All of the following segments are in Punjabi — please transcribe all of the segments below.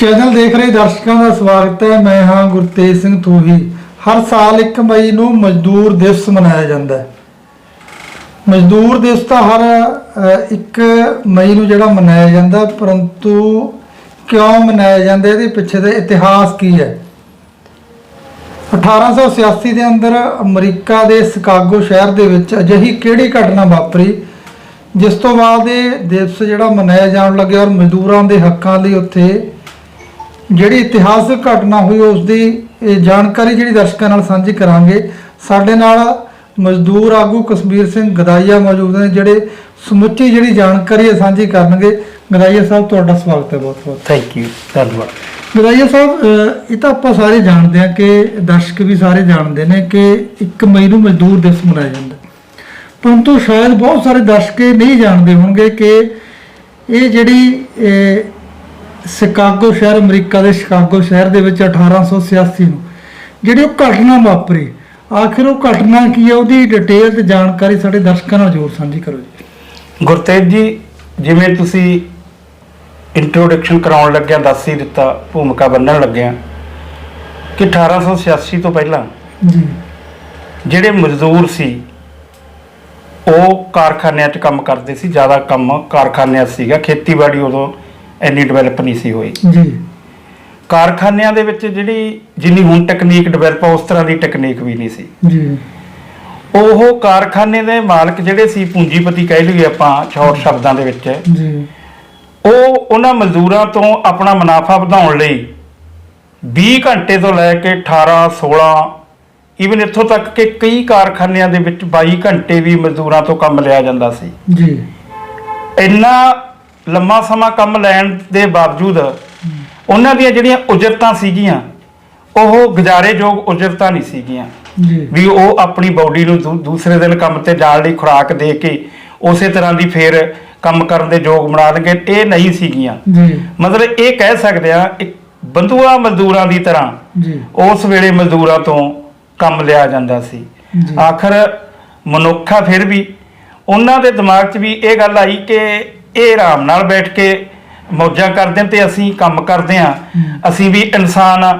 ਚੈਨਲ ਦੇਖ ਰਹੇ ਦਰਸ਼ਕਾਂ ਦਾ ਸਵਾਗਤ ਹੈ। ਮੈਂ ਹਾਂ ਗੁਰਤੇਜ ਸਿੰਘ ਥੂਹੀ ਹਰ ਸਾਲ 1 ਮਈ ਨੂੰ ਮਜ਼ਦੂਰ ਦਿਵਸ ਮਨਾਇਆ ਜਾਂਦਾ ਹੈ। ਮਜ਼ਦੂਰ ਦਿਵਸ ਤਾਂ ਹਰ ਅ, 1 ਮਈ ਨੂੰ ਜਿਹੜਾ ਮਨਾਇਆ ਜਾਂਦਾ ਪਰੰਤੂ ਕਿਉਂ ਮਨਾਇਆ ਜਾਂਦਾ ਇਹਦੇ ਪਿੱਛੇ ਦਾ ਇਤਿਹਾਸ ਕੀ ਹੈ? 1886 ਦੇ ਅੰਦਰ ਅਮਰੀਕਾ ਦੇ ਸ਼ਿਕਾਗੋ ਸ਼ਹਿਰ ਦੇ ਵਿੱਚ ਅਜਿਹੀ ਕਿਹੜੀ ਘਟਨਾ ਵਾਪਰੀ ਜਿਸ ਤੋਂ ਬਾਅਦ ਇਹ ਦਿਵਸ ਜਿਹੜਾ ਮਨਾਇਆ ਜਾਣ ਲੱਗਿਆ ਔਰ ਮਜ਼ਦੂਰਾਂ ਦੇ ਹੱਕਾਂ ਲਈ ਉੱਥੇ ਜਿਹੜੀ ਇਤਿਹਾਸਕ ਘਟਨਾ ਹੋਈ ਉਸ ਦੀ ਇਹ ਜਾਣਕਾਰੀ ਜਿਹੜੀ ਦਰਸ਼ਕਾਂ ਨਾਲ ਸਾਂਝੀ ਕਰਾਂਗੇ। ਸਾਡੇ ਨਾਲ ਮਜ਼ਦੂਰ ਆਗੂ ਕਸ਼ਮੀਰ ਸਿੰਘ ਗਦਾਈਆ ਮੌਜੂਦ ਨੇ ਜਿਹੜੇ ਸਮੁੱਚੀ ਜਿਹੜੀ ਜਾਣਕਾਰੀ ਹੈ ਸਾਂਝੀ ਕਰਨਗੇ। ਗਦਾਈਆ ਸਾਹਿਬ ਤੁਹਾਡਾ ਸਵਾਗਤ ਹੈ ਬਹੁਤ ਬਹੁਤ ਥੈਂਕ ਯੂ ਧੰਨਵਾਦ। ਗਦਾਈਆ ਸਾਹਿਬ ਇਹ ਤਾਂ ਆਪਾਂ ਸਾਰੇ ਜਾਣਦੇ ਹਾਂ ਕਿ ਦਰਸ਼ਕ ਵੀ ਸਾਰੇ ਜਾਣਦੇ ਨੇ ਕਿ 1 ਮਈ ਨੂੰ ਮਜ਼ਦੂਰ ਦਿਵਸ ਮਨਾਇਆ ਜਾਂਦਾ। ਪਰੰਤੂ ਸ਼ਾਇਦ ਬਹੁਤ ਸਾਰੇ ਦਰਸ਼ਕ ਇਹ ਨਹੀਂ ਜਾਣਦੇ ਹੋਣਗੇ ਕਿ ਇਹ ਜਿਹੜੀ ਸ਼ਿਕਾਗੋ ਸ਼ਹਿਰ ਅਮਰੀਕਾ ਦੇ ਸ਼ਿਕਾਗੋ ਸ਼ਹਿਰ ਦੇ ਵਿੱਚ 1886 ਨੂੰ। ਜਿਹੜੀ ਉਹ ਘਟਨਾ ਵਾਪਰੀ ਆਖਿਰ ਉਹ ਘਟਨਾ ਕੀ ਹੈ ਉਹਦੀ ਡਿਟੇਲ ਤੇ ਜਾਣਕਾਰੀ ਸਾਡੇ ਦਰਸ਼ਕਾਂ ਨਾਲ ਜ਼ਰੂਰ ਸਾਂਝੀ ਕਰੋ ਜੀ। ਗੁਰਤੇਜ ਜੀ ਜਿਵੇਂ ਤੁਸੀਂ ਇੰਟਰੋਡਕਸ਼ਨ ਕਰਾਉਣ ਲੱਗਿਆ ਦੱਸ ਹੀ ਦਿੱਤਾ ਭੂਮਿਕਾ ਬੰਨਣ ਲੱਗਿਆ ਕਿ 1886 ਤੋਂ ਪਹਿਲਾਂ ਜੀ। ਜਿਹੜੇ ਮਜ਼ਦੂਰ ਸੀ ਉਹ ਕਾਰਖਾਨਿਆਂ 'ਚ ਕੰਮ ਕਰਦੇ ਸੀ ਜ਼ਿਆਦਾ ਕੰਮ ਕਾਰਖਾਨਿਆਂ 'ਚ ਸੀਗਾ ਖੇਤੀਬਾੜੀ ਉਦੋਂ ਇੰਨੀ ਡਿਵੈਲਪ ਨਹੀਂ ਸੀ ਹੋਈ। ਜੀ। ਕਾਰਖਾਨਿਆਂ ਦੇ ਵਿੱਚ ਜਿਹੜੀ ਜਿੰਨੀ ਹੁਣ ਟੈਕਨੀਕ ਡਿਵੈਲਪ ਉਸ ਤਰ੍ਹਾਂ ਦੀ ਟੈਕਨੀਕ ਵੀ ਨਹੀਂ ਸੀ। ਜੀ। ਉਹ ਕਾਰਖਾਨੇ ਦੇ ਮਾਲਕ ਜਿਹੜੇ ਸੀ ਪੂੰਜੀਪਤੀ ਕਹਿ ਲਈਏ ਆਪਾਂ ਸ਼ਾਰਟ ਸ਼ਬਦਾਂ ਦੇ ਵਿੱਚ। ਜੀ। ਉਹ ਉਹਨਾਂ ਮਜ਼ਦੂਰਾਂ ਤੋਂ ਆਪਣਾ ਮੁਨਾਫਾ ਵਧਾਉਣ ਲਈ 20 ਘੰਟੇ ਤੋਂ ਲੈ ਕੇ 18 16 ਈਵਨ ਇੱਥੋਂ ਤੱਕ ਕਿ ਕਈ ਕਾਰਖਾਨਿਆਂ ਦੇ ਵਿੱਚ 22 ਘੰਟੇ ਵੀ ਮਜ਼ਦੂਰਾਂ ਤੋਂ ਕੰਮ ਲਿਆ ਜਾਂਦਾ ਸੀ। ਜੀ। ਇੰਨਾ ਲੰਮਾ ਸਮਾਂ ਕੰਮ ਲੈਣ ਦੇ ਬਾਵਜੂਦ ਉਹਨਾਂ ਦੀਆਂ ਜਿਹੜੀਆਂ ਉਜਰਤਾਂ ਸੀਗੀਆਂ ਉਹ ਗੁਜ਼ਾਰੇਯੋਗ ਉਜਰਤਾਂ ਨਹੀਂ ਸੀਗੀਆਂ। ਵੀ ਉਹ ਆਪਣੀ ਬਾਡੀ ਨੂੰ ਦੂਸਰੇ ਦਿਨ ਕੰਮ ਤੇ ਜਾਣ ਲਈ ਖੁਰਾਕ ਦੇ ਕੇ ਉਸੇ ਤਰ੍ਹਾਂ ਦੀ ਫੇਰ ਕੰਮ ਕਰਨ ਦੇ ਯੋਗ ਬਣਾ ਲਗੇ ਇਹ ਨਹੀਂ ਸੀਗੀਆਂ। ਜੀ। ਮਤਲਬ ਇਹ ਕਹਿ ਸਕਦੇ ਆ ਇੱਕ ਬੰਦੂਆ ਮਜ਼ਦੂਰਾਂ ਦੀ ਤਰ੍ਹਾਂ ਉਸ ਵੇਲੇ ਮਜ਼ਦੂਰਾਂ ਤੋਂ ਕੰਮ ਲਿਆ ਜਾਂਦਾ ਸੀ। ਆਖਰ ਮਨੁੱਖਾ ਫਿਰ ਵੀ ਉਹਨਾਂ ਦੇ ਦਿਮਾਗ 'ਚ ਵੀ ਇਹ ਗੱਲ ਆਈ ਕਿ ਇਹ ਆਰਾਮ ਨਾਲ ਬੈਠ ਕੇ ਮੌਜਾਂ ਕਰਦੇ ਤੇ ਅਸੀਂ ਕੰਮ ਕਰਦੇ ਆ ਅਸੀਂ ਵੀ ਇਨਸਾਨ ਆ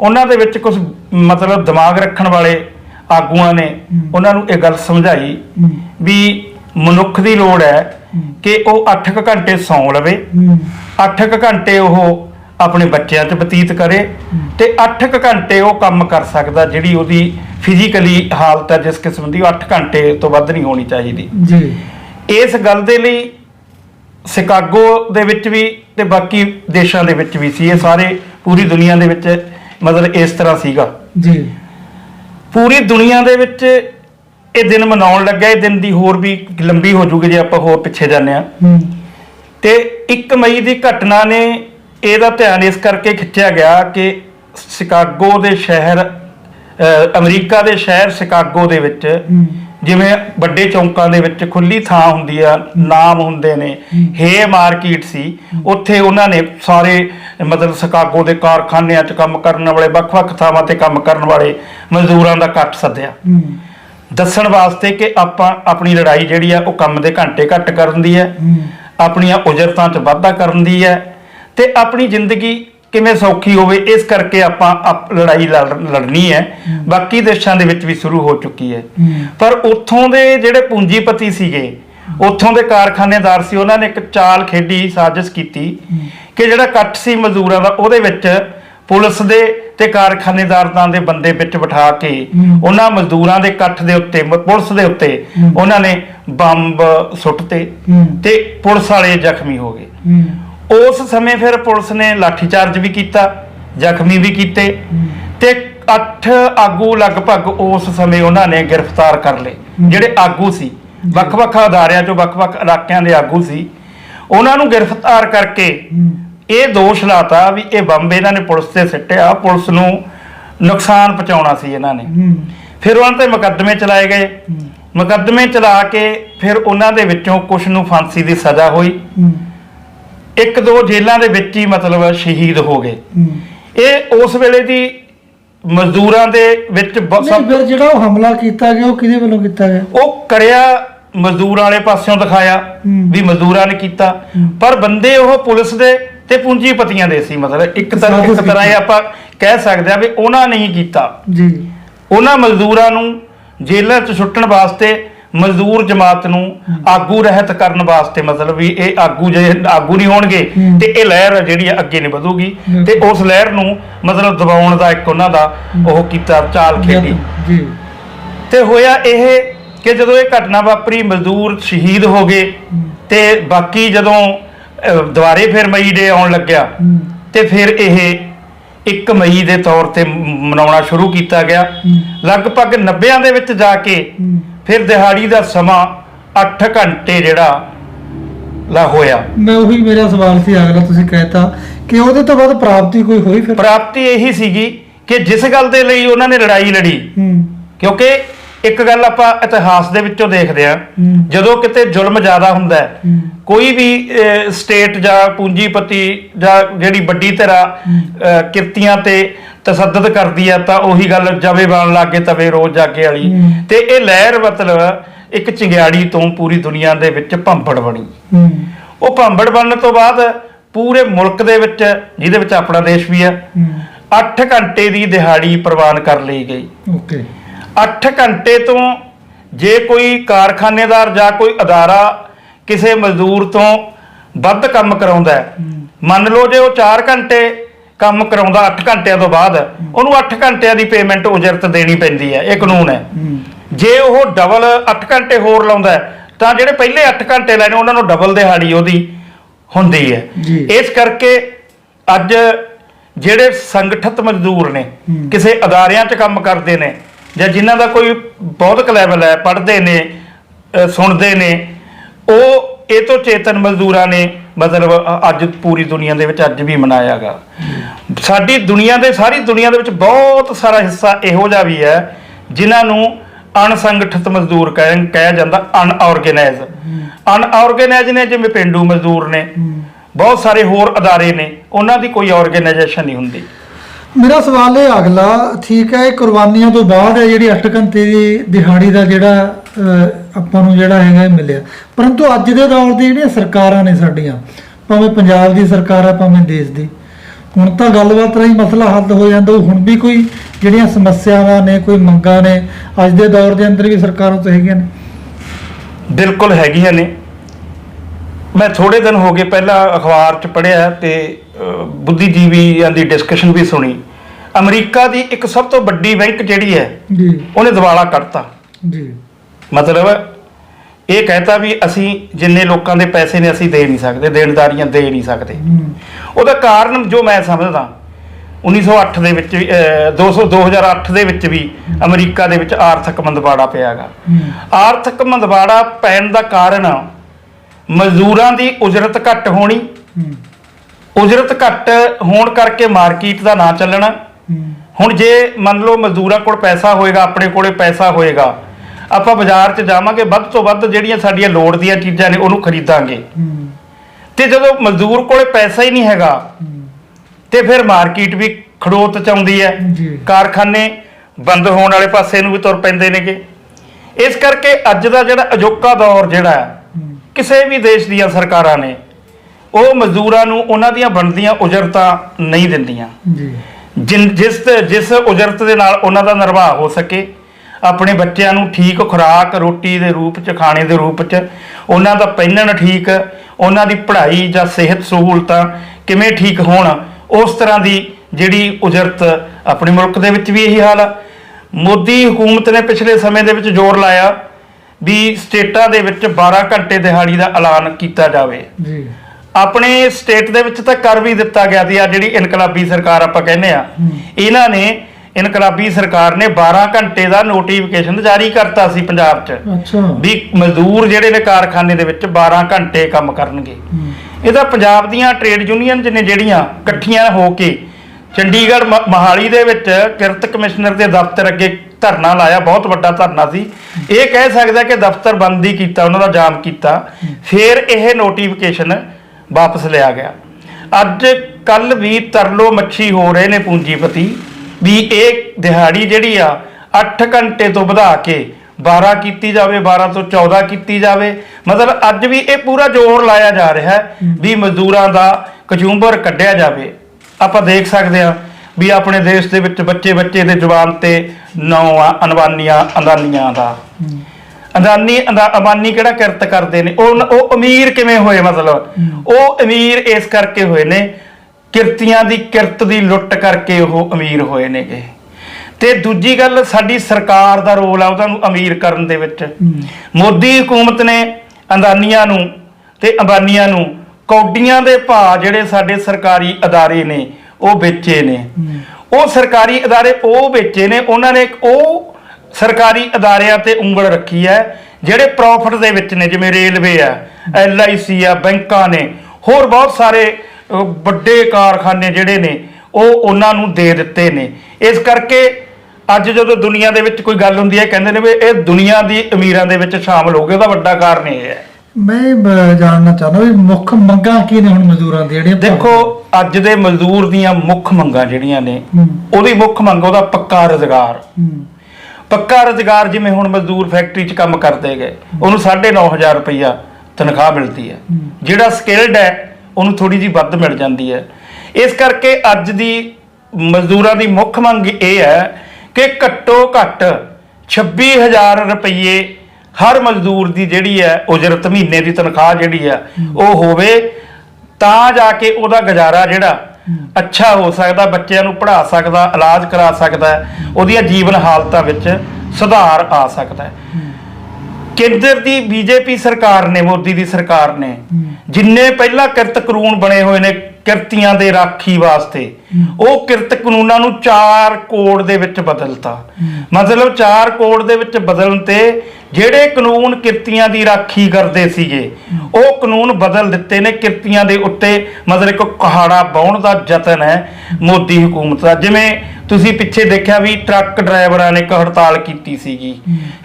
ਉਹਨਾਂ ਦੇ ਵਿੱਚ ਕੁਝ ਮਤਲਬ ਦਿਮਾਗ ਰੱਖਣ ਵਾਲੇ ਆਗੂਆਂ ਨੇ ਉਹਨਾਂ ਨੂੰ ਇਹ ਗੱਲ ਸਮਝਾਈ ਵੀ ਮਨੁੱਖ ਦੀ ਲੋੜ ਹੈ ਕਿ ਉਹ 8 ਘੰਟੇ ਸੌਂ ਲਵੇ। ਹਮ, 8 ਘੰਟੇ ਉਹ ਆਪਣੇ ਬੱਚਿਆਂ 'ਚ ਬਤੀਤ ਕਰੇ ਤੇ 8 ਘੰਟੇ ਉਹ ਕੰਮ ਕਰ ਸਕਦਾ ਜਿਹੜੀ ਉਹਦੀ ਫਿਜ਼ੀਕਲੀ ਹਾਲਤ ਹੈ ਜਿਸ ਕਿਸਮ ਦੀ ਉਹ 8 ਘੰਟੇ ਤੋਂ ਵੱਧ ਨਹੀਂ ਹੋਣੀ ਚਾਹੀਦੀ। ਜੀ। ਇਸ ਗੱਲ ਦੇ ਲਈ ਸ਼ਿਕਾਗੋ ਦੇ ਵਿੱਚ ਵੀ ਤੇ ਬਾਕੀ ਦੇਸ਼ਾਂ ਦੇ ਵਿੱਚ ਵੀ ਸੀ। ਇਹ ਸਾਰੇ ਪੂਰੀ ਦੁਨੀਆ ਦੇ ਵਿੱਚ ਮਤਲਬ ਇਸ ਤਰ੍ਹਾਂ ਸੀਗਾ। ਜੀ। ਪੂਰੀ ਦੁਨੀਆ ਦੇ ਵਿੱਚ ਇਹ ਦਿਨ ਮਨਾਉਣ ਲੱਗਾ ਇਹ ਦਿਨ ਦੀ ਹੋਰ ਵੀ ਲੰਬੀ ਹੋ ਜੂਗੀ ਜੇ ਆਪਾਂ ਹੋਰ ਪਿੱਛੇ ਜਾਂਦੇ ਆ ਤੇ 1 ਮਈ ਦੀ ਘਟਨਾ ਨੇ ਇਹਦਾ ਧਿਆਨ ਇਸ ਕਰਕੇ ਖਿੱਚਿਆ ਗਿਆ ਕਿ ਸ਼ਿਕਾਗੋ ਦੇ ਸ਼ਹਿਰ ਅਮਰੀਕਾ ਦੇ ਸ਼ਹਿਰ ਸ਼ਿਕਾਗੋ ਦੇ ਵਿੱਚ ਜਿਵੇਂ ਵੱਡੇ ਚੌਂਕਾਂ ਦੇ ਵਿੱਚ ਖੁੱਲੀ ਥਾਂ ਹੁੰਦੀ ਆ ਨਾਮ ਹੁੰਦੇ ਨੇ ਹੇ। ਮਾਰਕੀਟ ਸੀ ਉੱਥੇ ਉਹਨਾਂ ਨੇ ਸਾਰੇ ਮਤਲਬ ਸ਼ਿਕਾਗੋ ਦੇ ਕਾਰਖਾਨਿਆਂ 'ਚ ਕੰਮ ਕਰਨ ਵਾਲੇ ਵੱਖ-ਵੱਖ ਥਾਵਾਂ ਤੇ ਕੰਮ ਕਰਨ ਵਾਲੇ ਮਜ਼ਦੂਰਾਂ ਦਾ ਇਕੱਠ ਸੱਦਿਆ। ਦੱਸਣ ਵਾਸਤੇ ਕਿ ਆਪਾਂ ਆਪਣੀ ਲੜਾਈ ਜਿਹੜੀ ਆ ਉਹ ਕੰਮ ਦੇ ਘੰਟੇ ਘੱਟ ਕਰਨ ਦੀ ਹੈ। ਆਪਣੀਆਂ ਉਜਰਤਾਂ 'ਚ ਵਾਧਾ ਕਰਨ ਦੀ ਹੈ ਤੇ ਆਪਣੀ ਜ਼ਿੰਦਗੀ ਕਿਵੇਂ ਸੌਖੀ ਹੋਵੇ ਇਸ ਕਰਕੇ ਆਪਾਂ ਆਪ- ਲੜਾਈ ਲੜ- ਲੜਨੀ ਹੈ। ਬਾਕੀ ਦੇਸ਼ਾਂ ਦੇ ਵਿੱਚ ਵੀ ਸ਼ੁਰੂ ਹੋ ਚੁੱਕੀ ਹੈ। ਪਰ ਉੱਥੋਂ ਦੇ ਜਿਹੜੇ ਪੂੰਜੀਪਤੀ ਸੀਗੇ ਉੱਥੋਂ ਦੇ ਕਾਰਖਾਨੇਦਾਰ ਸੀ ਉਹਨਾਂ ਨੇ ਇੱਕ ਚਾਲ ਖੇਡੀ ਸਾਜ਼ਿਸ਼ ਕੀਤੀ ਕਿ ਜਿਹੜਾ ਇਕੱਠ ਸੀ ਮਜ਼ਦੂਰਾਂ ਦਾ ਉਹਦੇ ਵਿੱਚ ਪੁਲਿਸ ਦੇ ਤੇ ਕਾਰਖਾਨੇਦਾਰਾਂ ਦੇ ਬੰਦੇ ਵਿੱਚ ਬਿਠਾ ਕੇ। ਉਹਨਾਂ ਮਜ਼ਦੂਰਾਂ ਦੇ ਇਕੱਠ ਦੇ ਉੱਤੇ ਮ- ਪੁਲਿਸ ਦੇ ਉੱਤੇ। ਉਹਨਾਂ ਨੇ ਬੰਬ ਸੁੱਟਤੇ ਤੇ ਪੁਲਿਸ ਵਾਲੇ ਜ਼ਖਮੀ ਹੋ ਗਏ। ਉਸ ਸਮੇਂ ਫਿਰ ਪੁਲਿਸ ਨੇ ਲਾਠੀਚਾਰਜ ਵੀ ਕੀਤਾ ਜ਼ਖਮੀ ਵੀ ਕੀਤੇ ਤੇ ਅੱਠ ਆਗੂ ਲਗਭਗ ਉਸ ਸਮੇਂ ਉਹਨਾਂ ਨੇ ਗ੍ਰਿਫਤਾਰ ਕਰ ਲਏ ਜਿਹੜੇ ਆਗੂ ਸੀ ਵੱਖ-ਵੱਖ ਅਦਾਰਿਆਂ ਚੋਂ ਵੱਖ-ਵੱਖ ਇਲਾਕਿਆਂ ਦੇ ਆਗੂ ਸੀ ਉਹਨਾਂ ਨੂੰ ਗ੍ਰਿਫਤਾਰ ਕਰਕੇ ਇਹ ਦੋਸ਼ ਲਾਤਾ ਵੀ ਇਹ ਬੰਬ ਇਹਨਾਂ ਨੇ ਪੁਲਿਸ ਤੇ ਸਿੱਟਿਆ ਪੁਲਿਸ ਨੂੰ ਨੁਕਸਾਨ ਪਹੁੰਚਾਉਣਾ ਸੀ ਇਹਨਾਂ ਨੇ। ਫਿਰ ਉਹਨਾਂ ਤੇ ਮੁਕੱਦਮੇ ਚਲਾਏ ਗਏ। ਮੁਕੱਦਮੇ ਚਲਾ ਕੇ ਫਿਰ ਉਹਨਾਂ ਦੇ ਵਿੱਚੋਂ ਕੁਝ ਨੂੰ ਫਾਂਸੀ ਦੀ ਸਜ਼ਾ ਹੋਈ। ਇੱਕ ਦੋ ਜੇਲ੍ਹਾਂ ਦੇ ਵਿੱਚ ਹੀ ਮਤਲਬ ਸ਼ਹੀਦ ਹੋ ਗਏ। ਇਹ ਉਸ ਵੇਲੇ ਦੀ ਮਜ਼ਦੂਰਾਂ ਦੇ ਵਿੱਚ ਬ- ਨਹੀਂ ਸਭ ਫਿਰ ਜਿਹੜਾ ਉਹ ਹਮਲਾ ਕੀਤਾ ਗਿਆ ਉਹ ਕਿਹਦੇ ਵੱਲੋਂ ਕੀਤਾ ਗਿਆ ਉਹ ਕਰਿਆ ਮਜ਼ਦੂਰਾਂ ਵਾਲੇ ਪਾਸਿਓਂ ਦਿਖਾਇਆ ਹੂੰ। ਵੀ ਮਜ਼ਦੂਰਾਂ ਨੇ ਕੀਤਾ। ਪਰ ਬੰਦੇ ਉਹ ਪੁਲਿਸ ਦੇ ਤੇ ਪੂੰਜੀਪਤੀਆਂ ਦੇ ਸੀ ਮਤਲਬ ਇੱਕ ਤਰ੍ਹਾਂ ਸਾਜ਼ਿਸ਼ ਇੱਕ ਤਰ੍ਹਾਂ ਇਹ ਕੀਤੀ। ਆਪਾਂ ਕਹਿ ਸਕਦੇ ਆ ਵੀ ਉਹਨਾਂ ਨੇ ਹੀ ਕੀਤਾ ਜੀ ਉਹਨਾਂ ਮਜ਼ਦੂਰਾਂ ਨੂੰ ਜੇਲ੍ਹਾਂ 'ਚ ਸੁੱਟਣ ਵਾਸਤੇ ਮਜ਼ਦੂਰ ਜਮਾਤ ਨੂੰ ਆਗੂ ਰਹਿਤ ਕਰਨ ਵਾਸਤੇ ਮਤਲਬ ਵੀ ਇਹ ਆਗੂ ਜੇ ਆਗੂ ਨਹੀਂ ਹੋਣਗੇ। ਤੇ ਇਹ ਲਹਿਰ ਜਿਹੜੀ ਅੱਗੇ ਨਹੀਂ ਵਧੂਗੀ। ਤੇ ਉਸ ਲਹਿਰ ਨੂੰ ਮਤਲਬ ਦਬਾਉਣ ਦਾ ਇੱਕ ਉਹਨਾਂ ਦਾ ਉਹ ਕੀਤਾ ਚਾਲ ਖੇਡੀ ਜੀ ਤੇ ਹੋਇਆ ਇਹ ਕਿ ਜਦੋਂ ਇਹ ਘਟਨਾ ਵਾਪਰੀ ਮਜ਼ਦੂਰ ਸ਼ਹੀਦ ਹੋ ਗਏ। ਤੇ ਬਾਕੀ ਜਦੋਂ ਦੁਬਾਰੇ ਫਿਰ ਮਈ ਡੇ ਆਉਣ ਲੱਗਿਆ। ਤੇ ਫਿਰ ਇਹ 1 ਮਈ ਦੇ ਤੌਰ ਤੇ ਮਨਾਉਣਾ ਸ਼ੁਰੂ ਕੀਤਾ ਗਿਆ। ਲਗਭਗ 90ਾਂ ਦੇ ਵਿੱਚ ਜਾ ਕੇ। ਫਿਰ ਦਿਹਾੜੀ ਦਾ ਸਮਾਂ 8 ਘੰਟੇ ਜਿਹੜਾ ਲਾ ਹੋਇਆ। ਮੈਂ ਉਹੀ ਮੇਰਾ ਸਵਾਲ ਸੀ ਅਗਲਾ ਤੁਸੀਂ ਕਹਿਤਾ ਕਿ ਉਹਦੇ ਤੋਂ ਬਾਅਦ ਪ੍ਰਾਪਤੀ ਕੋਈ ਹੋਈ ਫਿਰ? ਪ੍ਰਾਪਤੀ ਇਹੀ ਸੀਗੀ ਕਿ ਜਿਸ ਗੱਲ ਦੇ ਲਈ ਉਹਨਾਂ ਨੇ ਲੜਾਈ ਲੜੀ। ਹੂੰ। ਕਿਉਂਕਿ ਇੱਕ ਗੱਲ ਆਪਾਂ ਇਤਿਹਾਸ ਦੇ ਵਿੱਚੋਂ ਦੇਖਦੇ ਆ। ਜਦੋਂ ਕਿਤੇ ਜ਼ੁਲਮ ਜ਼ਿਆਦਾ ਹੁੰਦਾ ਹੈ। ਕੋਈ ਵੀ ਸਟੇਟ ਜਾਂ ਪੂੰਜੀਪਤੀ ਜਾਂ ਜਿਹੜੀ ਵੱਡੀ ਤਰ੍ਹਾਂ ਕਿਰਤੀਆਂ ਤੇ ਤਸੱਦਦ ਕਰਦੀ ਆ ਤਾਂ ਉਹੀ ਗੱਲ ਜਵੇ ਬਣ ਲੱਗੇ ਤਵੇ ਰੋਜ਼ ਜਾਗੇ ਵਾਲੀ। ਹੂੰ। ਤੇ ਇਹ ਲਹਿਰ ਮਤਲਬ ਇੱਕ ਚਿੰਗਿਆੜੀ ਤੋਂ ਪੂਰੀ ਦੁਨੀਆ ਦੇ ਵਿੱਚ ਭੰਬੜ ਬਣੀ। ਉਹ ਭੰਬੜ ਬਣਨ ਤੋਂ ਬਾਅਦ ਪੂਰੇ ਮੁਲਕ ਦੇ ਵਿੱਚ ਜਿਹਦੇ ਵਿੱਚ ਆਪਣਾ ਦੇਸ਼ ਵੀ ਹੂੰ। 8 ਘੰਟੇ ਦੀ ਦਿਹਾੜੀ ਪ੍ਰਵਾਨ ਕਰ ਲਈ ਗਈ। ਓਕੇ। 8 ਘੰਟੇ ਤੋਂ ਜੇ ਕੋਈ ਕਾਰਖਾਨੇਦਾਰ ਜਾਂ ਕੋਈ ਅਦਾਰਾ ਕਿਸੇ ਮਜ਼ਦੂਰ ਤੋਂ ਵੱਧ ਕੰਮ ਕਰਾਉਂਦਾ ਹੈ ਮੰਨ ਲਓ ਜੇ ਉਹ 4 ਘੰਟੇ ਕੰਮ ਕਰਾਉਂਦਾ 8 ਘੰਟਿਆਂ ਤੋਂ ਬਾਅਦ ਉਹਨੂੰ 8 ਘੰਟਿਆਂ ਦੀ ਪੇਮੈਂਟ ਉਜਰਤ ਦੇਣੀ ਪੈਂਦੀ ਹੈ ਇਹ ਕਾਨੂੰਨ ਹੈ ਜੇ ਉਹ ਡਬਲ 8 ਘੰਟੇ ਹੋਰ ਲਾਉਂਦਾ ਤਾਂ ਜਿਹੜੇ ਪਹਿਲੇ 8 ਘੰਟੇ ਲੈਣੇ ਉਹਨਾਂ ਨੂੰ ਡਬਲ ਦਿਹਾੜੀ ਉਹਦੀ ਹੁੰਦੀ ਹੈ। ਇਸ ਕਰਕੇ ਅੱਜ ਜਿਹੜੇ ਸੰਗਠਿਤ ਮਜ਼ਦੂਰ ਨੇ। ਕਿਸੇ ਅਦਾਰਿਆਂ 'ਚ ਕੰਮ ਕਰਦੇ ਨੇ ਜਾਂ ਜਿਨ੍ਹਾਂ ਦਾ ਕੋਈ ਬੌਧਿਕ ਲੈਵਲ ਹੈ ਪੜ੍ਹਦੇ ਨੇ ਸੁਣਦੇ ਨੇ ਉਹ ਇਹ ਤੋਂ ਚੇਤਨ ਮਜ਼ਦੂਰਾਂ ਨੇ ਮਤਲਬ ਅ- ਅੱਜ ਪੂਰੀ ਦੁਨੀਆ ਦੇ ਵਿੱਚ ਅੱਜ ਵੀ ਮਨਾਇਆਗਾ। ਸਾਡੀ ਦੁਨੀਆ ਦੇ, ਸਾਰੀ ਦੁਨੀਆ ਦੇ ਵਿੱਚ ਬਹੁਤ ਸਾਰਾ ਹਿੱਸਾ ਇਹੋ ਜਿਹਾ ਵੀ ਹੈ, ਜਿਨ੍ਹਾਂ ਨੂੰ ਅਣਸੰਗਠਿਤ ਮਜ਼ਦੂਰ ਕਹਿ ਕਹਿਆ ਜਾਂਦਾ ਅਨਆਰਗੇਨਾਈਜ਼। ਅਨਆਰਗੇਨਾਈਜ਼ ਨੇ ਜਿਵੇਂ ਪਿੰਡੂ ਮਜ਼ਦੂਰ ਨੇ, ਬਹੁਤ ਸਾਰੇ ਹੋਰ ਅਦਾਰੇ ਨੇ, ਉਹਨਾਂ ਦੀ ਕੋਈ ਆਰਗੇਨਾਈਜੇਸ਼ਨ ਨਹੀਂ ਹੁੰਦੀ। ਮੇਰਾ ਸਵਾਲ ਇਹ ਅਗਲਾ, ਠੀਕ ਹੈ, ਇਹ ਕੁਰਬਾਨੀਆਂ ਤੋਂ ਬਾਅਦ ਹੈ ਜਿਹੜੀ 8 ਘੰਟੇ ਦੀ ਦਿਹਾੜੀ ਦਾ ਜਿਹੜਾ ਆਪਾਂ ਨੂੰ ਜਿਹੜਾ ਹੈਗਾ ਇਹ ਮਿਲਿਆ। ਪਰੰਤੂ ਅੱਜ ਦੇ ਦੌਰ ਦੀ ਜਿਹੜੀਆਂ ਸਰਕਾਰਾਂ ਨੇ ਸਾਡੀਆਂ ਭਾਵੇਂ ਪੰਜਾਬ ਦੀ ਸਰਕਾਰ ਹੈ ਭਾਵੇਂ ਦੇਸ਼ ਦੀ ਹੁਣ ਤਾਂ ਗੱਲਬਾਤ ਰਾਹੀਂ ਮਸਲਾ ਹੱਲ ਹੋ ਜਾਂਦਾ। ਹੁਣ ਵੀ ਕੋਈ ਜਿਹੜੀਆਂ ਸਮੱਸਿਆਵਾਂ ਨੇ ਕੋਈ ਮੰਗਾਂ ਨੇ ਅੱਜ ਦੇ ਦੌਰ ਦੇ ਅੰਦਰ ਵੀ ਸਰਕਾਰਾਂ ਤੋਂ ਹੈਗੀਆਂ ਨੇ? ਬਿਲਕੁਲ ਹੈਗੀਆਂ ਨੇ। ਮੈਂ ਥੋੜੇ ਦਿਨ ਹੋ ਗਏ ਪਹਿਲਾਂ ਅਖਬਾਰ 'ਚ ਪੜ੍ਹਿਆ ਤੇ ਅਹ, ਬੁੱਧੀਜੀਵੀਆਂ ਦੀ ਡਿਸਕਸ਼ਨ ਵੀ ਸੁਣੀ। ਅਮਰੀਕਾ ਦੀ ਇੱਕ ਸਭ ਤੋਂ ਵੱਡੀ ਬੈਂਕ ਜਿਹੜੀ ਹੈ ਜੀ। ਉਹਨੇ ਦਿਵਾਲਾ ਕੱਢਤਾ। ਜੀ। ਮਤਲਬ ਇਹ ਕਹਿਤਾ ਵੀ ਅਸੀਂ ਜਿੰਨੇ ਲੋਕਾਂ ਦੇ ਪੈਸੇ ਨੇ ਅਸੀਂ ਦੇ ਨਹੀਂ ਸਕਦੇ ਦੇਣਦਾਰੀਆਂ ਦੇ ਨਹੀਂ ਸਕਦੇ। ਉਹਦਾ ਕਾਰਨ ਜੋ ਮੈਂ ਸਮਝਦਾ 1908 ਦੇ ਵਿੱਚ ਵੀ, ਅਹ, 200 2008 ਦੇ ਵਿੱਚ ਵੀ ਅਮਰੀਕਾ ਦੇ ਵਿੱਚ ਆਰਥਿਕ ਮੰਦਵਾੜਾ ਪਿਆਗਾ ਆਰਥਿਕ ਮੰਦਵਾੜਾ ਪੈਣ ਦਾ ਕਾਰਨ ਮਜ਼ਦੂਰਾਂ ਦੀ ਉਜਰਤ ਘੱਟ ਹੋਣੀ ਉਜਰਤ ਘੱਟ ਹੋਣ ਕਰਕੇ ਮਾਰਕੀਟ ਦਾ ਨਾ ਚੱਲਣਾ। ਹੁਣ ਜੇ ਮੰਨ ਲਓ ਮਜ਼ਦੂਰਾਂ ਕੋਲ ਪੈਸਾ ਹੋਏਗਾ ਆਪਣੇ ਕੋਲੇ ਪੈਸਾ ਹੋਏਗਾ ਆਪਾਂ ਬਾਜ਼ਾਰ 'ਚ ਜਾਵਾਂਗੇ ਵੱਧ ਤੋਂ ਵੱਧ ਜਿਹੜੀਆਂ ਸਾਡੀਆਂ ਲੋੜ ਦੀਆਂ ਚੀਜ਼ਾਂ ਨੇ ਉਹਨੂੰ ਖਰੀਦਾਂਗੇ। ਤੇ ਜਦੋਂ ਮਜ਼ਦੂਰ ਕੋਲੇ ਪੈਸਾ ਹੀ ਨਹੀਂ ਹੈਗਾ ਤੇ ਫਿਰ ਮਾਰਕੀਟ ਵੀ ਖੜੋਤ ਚ ਆਉਂਦੀ ਹੈ। ਕਾਰਖਾਨੇ ਬੰਦ ਹੋਣ ਵਾਲੇ ਪਾਸੇ ਨੂੰ ਵੀ ਤੁਰ ਪੈਂਦੇ ਨੇਗੇ। ਇਸ ਕਰਕੇ ਅੱਜ ਦਾ ਜਿਹੜਾ ਅਜੋਕਾ ਦੌਰ ਜਿਹੜਾ ਕਿਸੇ ਵੀ ਦੇਸ਼ ਦੀਆਂ ਸਰਕਾਰਾਂ ਨੇ ਉਹ ਮਜ਼ਦੂਰਾਂ ਨੂੰ ਉਹਨਾਂ ਦੀਆਂ ਬਣਦੀਆਂ ਉਜਰਤਾਂ ਨਹੀਂ ਦਿੰਦੀਆਂ। ਜੀ। ਜਿਸ ਜਿਸ ਉਜਰਤ ਦੇ ਨਾਲ ਉਹਨਾਂ ਦਾ ਨਿਰਵਾਹ ਹੋ ਸਕੇ ਆਪਣੇ ਬੱਚਿਆਂ ਨੂੰ ਠੀਕ ਖੁਰਾਕ ਰੋਟੀ ਦੇ ਰੂਪ ਚ ਖਾਣੇ ਦੇ ਰੂਪ ਚ ਉਹਨਾਂ ਦਾ ਪਹਿਨਣ ਠੀਕ ਉਹਨਾਂ ਦੀ ਪੜ੍ਹਾਈ ਜਾਂ ਸਿਹਤ ਸਹੂਲਤਾਂ ਕਿਵੇਂ ਠੀਕ ਹੋਣ ਉਸ ਤਰ੍ਹਾਂ ਦੀ ਜਿਹੜੀ ਉਜਰਤ ਆਪਣੇ ਮੁਲਕ ਦੇ ਵਿੱਚ ਵੀ ਇਹੀ ਹਾਲ ਆ। ਮੋਦੀ ਹਕੂਮਤ ਨੇ ਪਿਛਲੇ ਸਮੇਂ ਦੇ ਵਿੱਚ ਜ਼ੋਰ ਲਾਇਆ ਵੀ ਸਟੇਟਾਂ ਦੇ ਵਿੱਚ 12 ਘੰਟੇ ਦਿਹਾੜੀ ਦਾ ਐਲਾਨ ਕੀਤਾ ਜਾਵੇ। ਜੀ। ਆਪਣੇ ਸਟੇਟ ਦੇ ਵਿੱਚ ਤਾਂ ਕਰ ਵੀ ਦਿੱਤਾ ਗਿਆ ਸੀ ਆ ਜਿਹੜੀ ਇਨਕਲਾਬੀ ਸਰਕਾਰ ਆਪਾਂ ਕਹਿੰਦੇ ਆ। ਇਹਨਾਂ ਨੇ ਇਨਕਲਾਬੀ ਸਰਕਾਰ ਨੇ 12 ਘੰਟੇ ਦਾ ਨੋਟੀਫਿਕੇਸ਼ਨ ਜਾਰੀ ਕਰਤਾ ਸੀ ਪੰਜਾਬ 'ਚ। ਅੱਛਾ। ਵੀ ਮਜ਼ਦੂਰ ਜਿਹੜੇ ਨੇ ਕਾਰਖਾਨੇ ਦੇ ਵਿੱਚ 12 ਘੰਟੇ ਕੰਮ ਕਰਨਗੇ। ਇਹਦਾ ਪੰਜਾਬ ਦੀਆਂ ਟ੍ਰੇਡ ਯੂਨੀਅਨ ਨੇ ਜਿਹੜੀਆਂ ਇਕੱਠੀਆਂ ਹੋ ਕੇ ਚੰਡੀਗੜ੍ਹ ਮੋਹਾਲੀ ਦੇ ਵਿੱਚ ਕਿਰਤ ਕਮਿਸ਼ਨਰ ਦੇ ਦਫ਼ਤਰ ਅੱਗੇ ਧਰਨਾ ਲਾਇਆ ਬਹੁਤ ਵੱਡਾ ਧਰਨਾ ਸੀ। ਇਹ ਕਹਿ ਸਕਦਾ ਕਿ ਦਫ਼ਤਰ ਬੰਦ ਹੀ ਕੀਤਾ ਉਹਨਾਂ ਦਾ ਜਾਮ ਕੀਤਾ। ਫਿਰ ਇਹ ਨੋਟੀਫਿਕੇਸ਼ਨ ਵਾਪਸ ਲਿਆ ਗਿਆ। ਅੱਜ ਕੱਲ ਵੀ ਤਰਲੋ ਮੱਛੀ ਹੋ ਰਹੇ ਨੇ ਪੂੰਜੀਪਤੀ। ਵੀ ਇਹ ਦਿਹਾੜੀ ਜਿਹੜੀ ਆ 8 ਘੰਟੇ ਤੋਂ ਵਧਾ ਕੇ 12 ਕੀਤੀ ਜਾਵੇ 12 ਤੋਂ 14 ਕੀਤੀ ਜਾਵੇ ਮਤਲਬ ਅੱਜ ਵੀ ਇਹ ਪੂਰਾ ਜ਼ੋਰ ਲਾਇਆ ਜਾ ਰਿਹਾ ਹੈ ਵੀ ਮਜ਼ਦੂਰਾਂ ਦਾ ਕਚੂੰਬਰ ਕੱਢਿਆ ਜਾਵੇ। ਆਪਾਂ ਦੇਖ ਸਕਦੇ ਹਾਂ ਵੀ ਆਪਣੇ ਦੇਸ਼ ਦੇ ਵਿੱਚ ਬੱਚੇ ਬੱਚੇ ਦੇ ਜ਼ੁਬਾਨ ਤੇ ਨਾਂ ਆ ਅਨਵਾਨੀਆਂ ਅੰਦਾਨੀਆਂ ਦਾ। ਅਦਾਨੀ ਅੰਦਾ- ਅੰਬਾਨੀ ਕਿਹੜਾ ਕਿਰਤ ਕਰਦੇ ਨੇ? ਉਹ ਉਹ ਅਮੀਰ ਕਿਵੇਂ ਹੋਏ ਮਤਲਬ? ਉਹ ਅਮੀਰ ਇਸ ਕਰਕੇ ਹੋਏ ਨੇ ਕਿਰਤੀਆਂ ਦੀ ਕਿਰਤ ਦੀ ਲੁੱਟ ਕਰਕੇ ਉਹ ਅਮੀਰ ਹੋਏ ਨੇਗੇ। ਤੇ ਦੂਜੀ ਗੱਲ ਸਾਡੀ ਸਰਕਾਰ ਦਾ ਰੋਲ ਆ ਉਹਨਾਂ ਨੂੰ ਅਮੀਰ ਕਰਨ ਦੇ ਵਿੱਚ। ਮੋਦੀ ਹਕੂਮਤ ਨੇ ਅੰਦਾਨੀਆਂ ਨੂੰ ਤੇ ਅੰਬਾਨੀਆਂ ਨੂੰ ਕੌਡੀਆਂ ਦੇ ਭਾਅ ਜਿਹੜੇ ਸਾਡੇ ਸਰਕਾਰੀ ਅਦਾਰੇ ਨੇ ਉਹ ਵੇਚੇ ਨੇ। ਉਹ ਸਰਕਾਰੀ ਅਦਾਰੇ ਉਹ ਵੇਚੇ ਨੇ ਉਹਨਾਂ ਨੇ ਉਹ ਸਰਕਾਰੀ ਅਦਾਰਿਆਂ ਤੇ ਉਂਗਲ ਰੱਖੀ ਹੈ ਜਿਹੜੇ ਪ੍ਰੋਫਿਟ ਦੇ ਵਿੱਚ ਨੇ ਜਿਵੇਂ ਰੇਲਵੇ ਆ ਐਲਆਈਸੀ ਆ ਬੈਂਕਾਂ ਨੇ ਹੋਰ ਬਹੁਤ ਸਾਰੇ ਅਹ, ਵੱਡੇ ਕਾਰਖਾਨੇ ਜਿਹੜੇ ਨੇ ਉਹ ਉਹਨਾਂ ਨੂੰ ਦੇ ਦਿੱਤੇ ਨੇ। ਇਸ ਕਰਕੇ ਅੱਜ ਜਦੋਂ ਦੁਨੀਆ ਦੇ ਵਿੱਚ ਕੋਈ ਗੱਲ ਹੁੰਦੀ ਹੈ ਕਹਿੰਦੇ ਨੇ ਵੀ ਇਹ ਦੁਨੀਆ ਦੀ ਅਮੀਰਾਂ ਦੇ ਵਿੱਚ ਸ਼ਾਮਲ ਹੋ ਗਏ ਉਹਦਾ ਵੱਡਾ ਕਾਰਨ ਇਹ ਹੈ। ਮੈਂ ਬ- ਜਾਣਨਾ ਚਾਹੁੰਦਾ ਵੀ ਮੁੱਖ ਮੰਗਾਂ ਕੀ ਨੇ ਹੁਣ ਮਜ਼ਦੂਰਾਂ ਦੀਆਂ ਜਿਹੜੀਆਂ ਦੇਖੋ ਅੱਜ ਦੇ ਮਜ਼ਦੂਰ ਦੀਆਂ ਮੁੱਖ ਮੰਗਾਂ ਜਿਹੜੀਆਂ ਨੇ ਹੂੰ। ਉਹਦੀ ਮੁੱਖ ਮੰਗ ਉਹਦਾ ਪੱਕਾ ਰੁਜ਼ਗਾਰ। ਹੂੰ, ਪੱਕਾ ਰੁਜ਼ਗਾਰ ਜਿਵੇਂ ਹੁਣ ਮਜ਼ਦੂਰ ਫੈਕਟਰੀ 'ਚ ਕੰਮ ਕਰਦੇ ਗਏ ਉਹਨੂੰ 9500 ਰੁਪਈਆ ਤਨਖਾਹ ਮਿਲਦੀ ਹੈ। ਜਿਹੜਾ ਸਕਿਲਡ ਹੈ ਉਹਨੂੰ ਥੋੜੀ ਜੀ ਵੱਧ ਮਿਲ ਜਾਂਦੀ ਹੈ। ਇਸ ਕਰਕੇ ਅੱਜ ਦੀ ਮਜ਼ਦੂਰਾਂ ਦੀ ਮੁੱਖ ਮੰਗ ਇਹ ਹੈ ਕਿ ਘੱਟੋ ਘੱਟ 26000 ਰੁਪਏ ਹਰ ਮਜ਼ਦੂਰ ਦੀ ਜਿਹੜੀ ਹੈ ਉਜਰਤ ਮਹੀਨੇ ਦੀ ਤਨਖਾਹ ਜਿਹੜੀ ਆ ਉਹ ਹੋਵੇ ਤਾਂ ਜਾ ਕੇ ਉਹਦਾ ਗੁਜ਼ਾਰਾ ਜਿਹੜਾ ਅੱਛਾ ਹੋ ਸਕਦਾ, ਬੱਚਿਆਂ ਨੂੰ ਪੜ੍ਹਾ ਸਕਦਾ, ਇਲਾਜ ਕਰਾ ਸਕਦਾ, ਉਹਦੀਆਂ ਜੀਵਨ ਹਾਲਤਾਂ ਵਿੱਚ ਸੁਧਾਰ ਆ ਸਕਦਾ ਹੈ। ਕੇਂਦਰ ਦੀ ਬੀਜੇਪੀ ਸਰਕਾਰ ਨੇ ਮੋਦੀ ਦੀ ਸਰਕਾਰ ਨੇ? ਜਿੰਨੇ ਪਹਿਲਾਂ ਕਿਰਤ ਕਾਨੂੰਨ ਬਣੇ ਹੋਏ ਨੇ ਕਿਰਤੀਆਂ ਦੇ ਰਾਖੀ ਵਾਸਤੇ ਉਹ ਕਿਰਤ ਕਾਨੂੰਨਾਂ ਨੂੰ 4 ਕੋਡ ਦੇ ਵਿੱਚ ਬਦਲਤਾ। ਮਤਲਬ 4 ਕੋਡ ਦੇ ਵਿੱਚ ਬਦਲਣ ਤੇ ਜਿਹੜੇ ਕਾਨੂੰਨ ਕਿਰਤੀਆਂ ਦੀ ਰਾਖੀ ਕਰਦੇ ਸੀਗੇ, ਉਹ ਕਾਨੂੰਨ ਬਦਲ ਦਿੱਤੇ ਨੇ। ਕਿਰਤੀਆਂ ਦੇ ਉੱਤੇ ਮਤਲਬ ਇੱਕ ਕਹਾੜਾ ਬਾਉਣ ਦਾ ਯਤਨ ਹੈ ਮੋਦੀ ਹਕੂਮਤ ਦਾ। ਜਿਵੇਂ ਤੁਸੀਂ ਪਿੱਛੇ ਦੇਖਿਆ ਵੀ ਟਰੱਕ ਡਰਾਈਵਰਾਂ ਨੇ ਇੱਕ ਹੜਤਾਲ ਕੀਤੀ ਸੀਗੀ।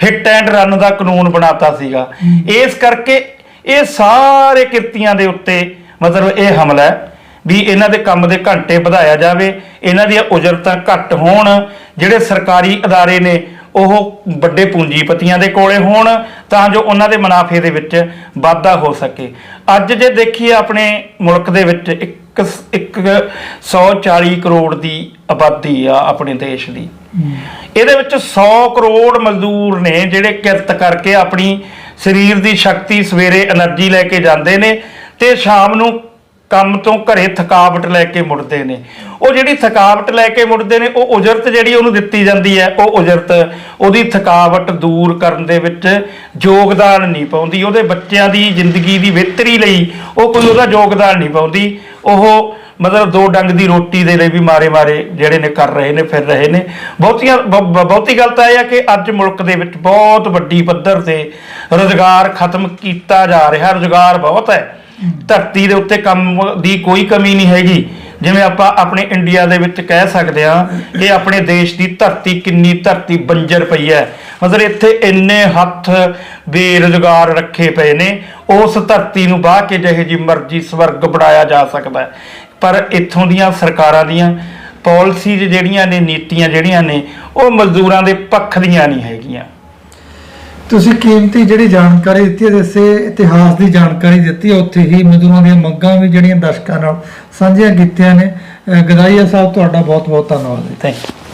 ਹਿੱਟ ਐਂਡ ਰਨ ਦਾ ਕਾਨੂੰਨ ਬਣਾਤਾ ਸੀਗਾ। ਇਸ ਕਰਕੇ ਇਹ ਸਾਰੇ ਕਿਰਤੀਆਂ ਦੇ ਉੱਤੇ ਮਤਲਬ ਇਹ ਹਮਲਾ ਹੈ ਵੀ ਇਹਨਾਂ ਦੇ ਕੰਮ ਦੇ ਘੰਟੇ ਵਧਾਇਆ ਜਾਵੇ। ਇਹਨਾਂ ਦੀਆਂ ਉਜਰਤਾਂ ਘੱਟ ਹੋਣ। ਜਿਹੜੇ ਸਰਕਾਰੀ ਅਦਾਰੇ ਨੇ ਉਹ ਵੱਡੇ ਪੂੰਜੀਪਤੀਆਂ ਦੇ ਕੋਲੇ ਹੋਣ ਤਾਂ ਜੋ ਉਹਨਾਂ ਦੇ ਮੁਨਾਫੇ ਦੇ ਵਿੱਚ ਵਾਧਾ ਹੋ ਸਕੇ। ਅੱਜ ਜੇ ਦੇਖੀਏ ਆਪਣੇ ਮੁਲਕ ਦੇ ਵਿੱਚ ਇੱਕ ਇੱਕ 140 ਕਰੋੜ ਦੀ ਆਬਾਦੀ ਆ ਆਪਣੇ ਦੇਸ਼ ਦੀ। ਇਹਦੇ ਵਿੱਚ 100 ਕਰੋੜ ਮਜ਼ਦੂਰ ਨੇ ਜਿਹੜੇ ਕਿਰਤ ਕਰਕੇ ਆਪਣੀ ਸਰੀਰ ਦੀ ਸ਼ਕਤੀ ਸਵੇਰੇ એનર્ਜੀ ਲੈ ਕੇ ਜਾਂਦੇ ਨੇ ਤੇ ਸ਼ਾਮ ਨੂੰ ਕੰਮ ਤੋਂ ਘਰੇ ਥਕਾਵਟ ਲੈ ਕੇ ਮੁੜਦੇ ਨੇ। ਉਹ ਜਿਹੜੀ ਥਕਾਵਟ ਲੈ ਕੇ ਮੁੜਦੇ ਨੇ, ਉਹ ਉਜਰਤ ਜਿਹੜੀ ਉਹਨੂੰ ਦਿੱਤੀ ਜਾਂਦੀ ਹੈ, ਉਹ ਉਜਰਤ। ਉਹਦੀ ਥਕਾਵਟ ਦੂਰ ਕਰਨ ਦੇ ਵਿੱਚ ਯੋਗਦਾਨ ਨਹੀਂ ਪਾਉਂਦੀ। ਉਹਦੇ ਬੱਚਿਆਂ ਦੀ ਜ਼ਿੰਦਗੀ ਦੀ ਬਿਹਤਰੀ ਲਈ ਉਹ ਕੋਈ ਉਹਦਾ ਯੋਗਦਾਨ ਨਹੀਂ ਪਾਉਂਦੀ। ਉਹ ਮਤਲਬ ਦੋ ਡੰਗ ਦੀ ਰੋਟੀ ਦੇ ਲਈ ਵੀ ਮਾਰੇ ਮਾਰੇ ਜਿਹੜੇ ਨੇ ਕਰ ਰਹੇ ਨੇ, ਫਿਰ ਰਹੇ ਨੇ। ਬਹੁਤੀਆਂ ਬ- ਬ- ਬਹੁਤੀ ਗੱਲ ਤਾਂ ਇਹ ਹੈ ਕਿ ਅੱਜ ਮੁਲਕ ਦੇ ਵਿੱਚ ਬਹੁਤ ਵੱਡੀ ਪੱਧਰ ਤੇ ਰੋਜ਼ਗਾਰ ਖਤਮ ਕੀਤਾ ਜਾ ਰਿਹਾ। ਰੋਜ਼ਗਾਰ ਬਹੁਤ ਹੈ। ਧਰਤੀ ਦੇ ਉੱਤੇ ਕੰਮ ਦੀ ਕੋਈ ਕਮੀ ਨਹੀਂ ਹੈਗੀ। ਜਿਵੇਂ ਆਪਾਂ ਆਪਣੇ ਇੰਡੀਆ ਦੇ ਵਿੱਚ ਕਹਿ ਸਕਦੇ ਹਾਂ ਕਿ ਆਪਣੇ ਦੇਸ਼ ਦੀ ਧਰਤੀ ਕਿੰਨੀ ਧਰਤੀ ਬੰਜਰ ਪਈ ਹੈ। ਮਤਲਬ ਇੱਥੇ ਇੰਨੇ ਹੱਥ ਬੇਰੁਜ਼ਗਾਰ ਰੱਖੇ ਪਏ ਨੇ, ਉਸ ਧਰਤੀ ਨੂੰ ਬਾਹ ਕੇ ਜਿਹੇ ਜੀ ਮਰਜ਼ੀ ਸਵਰਗ ਬਣਾਇਆ ਜਾ ਸਕਦਾ ਹੈ। ਪਰ ਇੱਥੋਂ ਦੀਆਂ ਸਰਕਾਰਾਂ ਦੀਆਂ ਪਾਲਿਸੀਜ਼ ਜਿਹੜੀਆਂ ਨੇ, ਨੀਤੀਆਂ ਜਿਹੜੀਆਂ ਨੇ, ਉਹ ਮਜ਼ਦੂਰਾਂ ਦੇ ਪੱਖ ਦੀਆਂ ਨਹੀਂ ਹੈਗੀਆਂ। ਤੁਸੀਂ ਕੀਮਤੀ ਜਿਹੜੀ ਜਾਣਕਾਰੀ ਦਿੱਤੀ ਹੈ ਇਸੇ ਇਤਿਹਾਸ ਦੀ ਜਾਣਕਾਰੀ ਦਿੱਤੀ ਹੈ, ਉੱਥੇ ਹੀ ਮਜ਼ਦੂਰਾਂ ਦੀਆਂ ਮੰਗਾਂ ਵੀ ਜਿਹੜੀਆਂ ਦਰਸ਼ਕਾਂ ਨਾਲ ਸਾਂਝੀਆਂ ਕੀਤੀਆਂ ਨੇ। ਗਦਾਈਆ ਸਾਹਿਬ, ਤੁਹਾਡਾ ਬਹੁਤ ਬਹੁਤ ਧੰਨਵਾਦ ਜੀ। Thank you